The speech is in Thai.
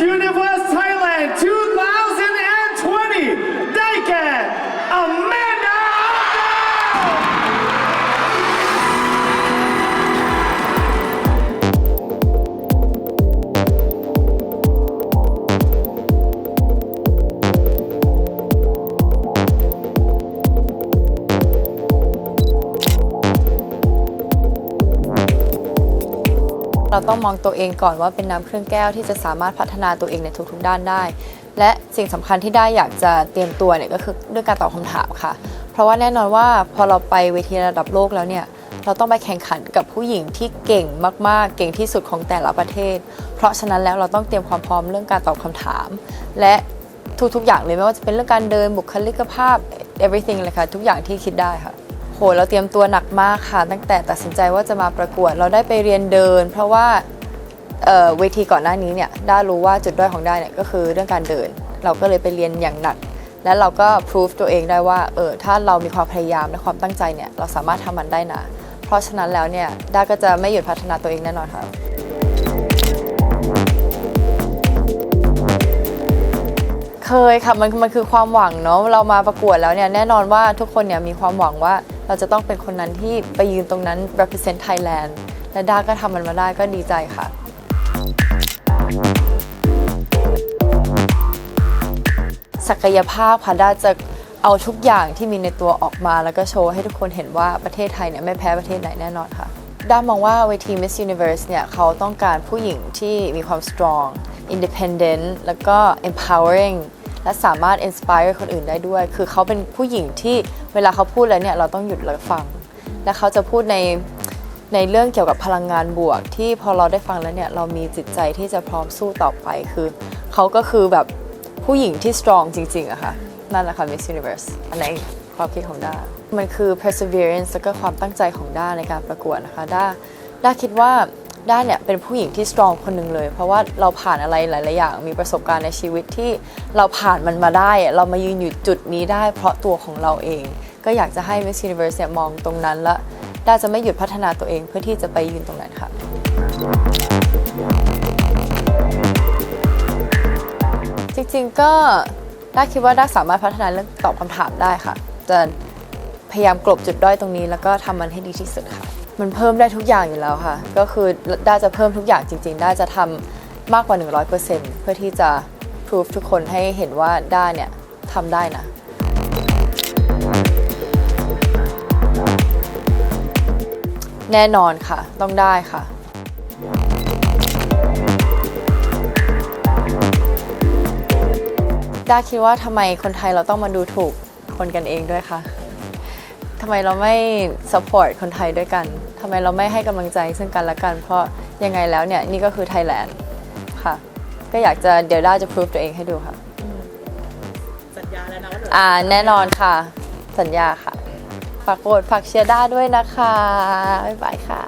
Universe เราต้องมองตัวเองก่อนว่าเป็นน้ำเครื่องแก้วที่จะสามารถพัฒนาตัวเองในทุกๆ ด้านได้ และสิ่งสำคัญที่ได้อยากจะเตรียมตัวเนี่ยก็คือเรื่องการตอบคำถามค่ะ เพราะว่าแน่นอนว่าพอเราไปเวทีระดับโลกแล้วเนี่ยเราต้องไปแข่งขันกับผู้หญิงที่เก่งมาก ๆ เก่งที่สุดของแต่ละประเทศ เพราะฉะนั้นแล้วเราต้องเตรียมความพร้อมเรื่องการตอบคำถาม และทุกๆ อย่างเลยไม่ว่าจะเป็นเรื่องการเดินบุคลิกภาพ everything เลยค่ะทุกอย่างที่คิดได้ค่ะ โหเราเตรียมตัวหนักมากค่ะ ตั้งแต่ตัดสินใจว่าจะมาประกวด เราได้ไปเรียนเดิน เพราะว่าเวทีก่อนหน้านี้เนี่ยด้ารู้ว่าจุดด้อยของด้าเนี่ยก็คือเรื่องการเดิน เราก็เลยไปเรียนอย่างหนัก และเราก็พิสูจตัวเองได้ว่าเออถ้าเรามีความพยายามและความตั้งใจเนี่ยเราสามารถทำมันได้นะเพราะฉะนั้นแล้วเนี่ยด้าก็จะไม่หยุดพัฒนาตัวเองแน่นอนค่ะเคยค่ะมันมันคือความหวังเนาะเรามาประกวดแล้วเนี่ยแน่นอนว่าทุกคนเนี่ยมีความหวังว่า เราจะต้องเป็นคนนั้นที่ไปยืนตรงนั้น represent Thailand และด้าก็ทำมันมาได้ก็ดีใจค่ะ ศักยภาพค่ะด้าจะเอาทุกอย่างที่มีในตัวออกมา แล้วก็โชว์ให้ทุกคนเห็นว่าประเทศไทยเนี่ยไม่แพ้ประเทศไหนแน่นอนค่ะ ด้ามองว่าเวที Miss Universe เนี่ยเขาต้องการผู้หญิงที่มีความ strong independent แล้วก็ empowering และสามารถ inspire คนอื่นได้ด้วย คือเขาเป็นผู้หญิงที่เวลาเขาพูดแล้วเนี่ยเราต้องหยุดแล้วฟัง และเขาจะพูดในในเรื่องเกี่ยวกับพลังงานบวก ที่พอเราได้ฟังแล้วเนี่ยเรามีจิตใจที่จะพร้อมสู้ต่อไปคือเขาก็คือแบบผู้หญิงที่ strong จริงๆอะค่ะ นั่นแหละค่ะ Miss Universe อันในความคิดของด้า มันคือ perseverance แล้วก็ความตั้งใจของด้าในการประกวดนะคะด้าด้าคิดว่า ด้าเนี่ยเป็นผู้หญิงที่ strong คนหนึ่งเลย เพราะว่าเราผ่านอะไรหลาย ๆ อย่าง มีประสบการณ์ในชีวิตที่เราผ่านมันมาได้ เรามายืนอยู่จุดนี้ได้ เพราะตัวของเราเอง ก็อยากจะให้ Miss Universe เนี่ยมองตรงนั้นและด้าจะไม่หยุดพัฒนาตัวเองเพื่อที่จะไปยืนตรงนั้นค่ะจริงๆก็ด้าคิดว่าด้าสามารถพัฒนาเรื่องตอบคำถามได้ค่ะจะ พยายามกลบจุดด้อยตรงนี้ แล้วก็ทำมันให้ดีที่สุดค่ะ มันเพิ่มได้ทุกอย่างอยู่แล้วค่ะ ก็คือด้าจะเพิ่มทุกอย่างจริง ๆ ด้าจะทำมากกว่า 100%เพื่อที่จะ prove ทุกคนให้เห็นว่าด้าเนี่ยทำได้นะแน่นอนค่ะ ต้องได้ค่ะ ด้าคิดว่าทำไมคนไทยเราต้องมาดูถูกคนกันเองด้วยคะ ทำไมเราไม่ support คนไทยด้วยกันทำไมเราไม่ให้กำลังใจซึ่งกันและกัน เพราะยังไงแล้วเนี่ยนี่ก็คือไทยแลนด์ค่ะ ก็อยากจะเดี๋ยวด้าจะ prove ตัวเองให้ดูค่ะ สัญญาแล้วนะว่าเดี๋ยวอ่าแน่นอนค่ะ สัญญาค่ะ ฝากโหวตฝากเชียร์ด้าด้วยนะคะ บ๊ายบายค่ะ